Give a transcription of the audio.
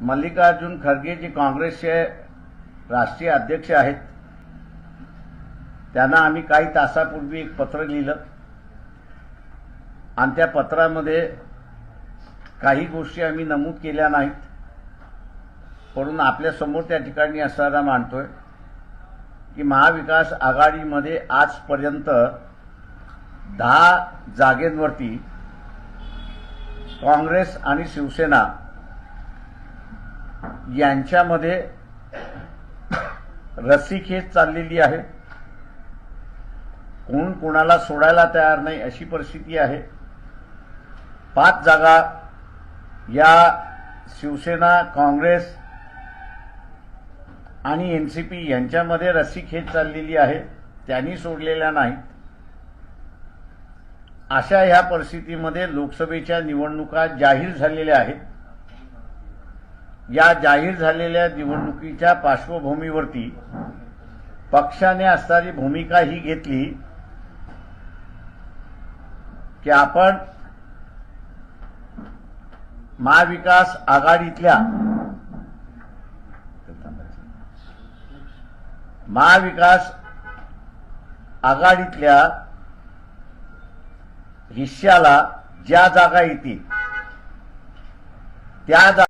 मल्लिकार्जुन खरगे जे काँग्रेसचे राष्ट्रीय अध्यक्ष आहेत त्यांना आम्ही काही तासापूर्वी एक पत्र लिहिलं. आणि त्या पत्रामध्ये काही गोष्टी आम्ही नमूद केल्या नाहीत. म्हणून आपल्यासमोर त्या ठिकाणी असताना मांडतोय की महाविकास आघाडीमध्ये आजपर्यंत दहा जागेंवरती काँग्रेस आणि शिवसेना यांच्यामध्ये रस्सीखेच चाललेली आहे. कोण कोणाला सोडायला तयार नाही अशी परिस्थिती आहे. पाच जागा या शिवसेना काँग्रेस आणि एनसीपी यांच्यामध्ये रस्सीखेच चाललेली आहे. त्यांनी सोडलेल्या नाहीत. अशा ह्या परिस्थितीमध्ये लोकसभेच्या निवडणुका जाहीर झालेल्या आहेत. या जाहीर झालेल्या निवडणुकीच्या पार्श्वभूमीवरती पक्षाने असणारी भूमिका ही घेतली की आपण महाविकास आघाडीतल्या महाविकास आघाडीतल्या हिश्श्याला ज्या जागा येतील त्या जागा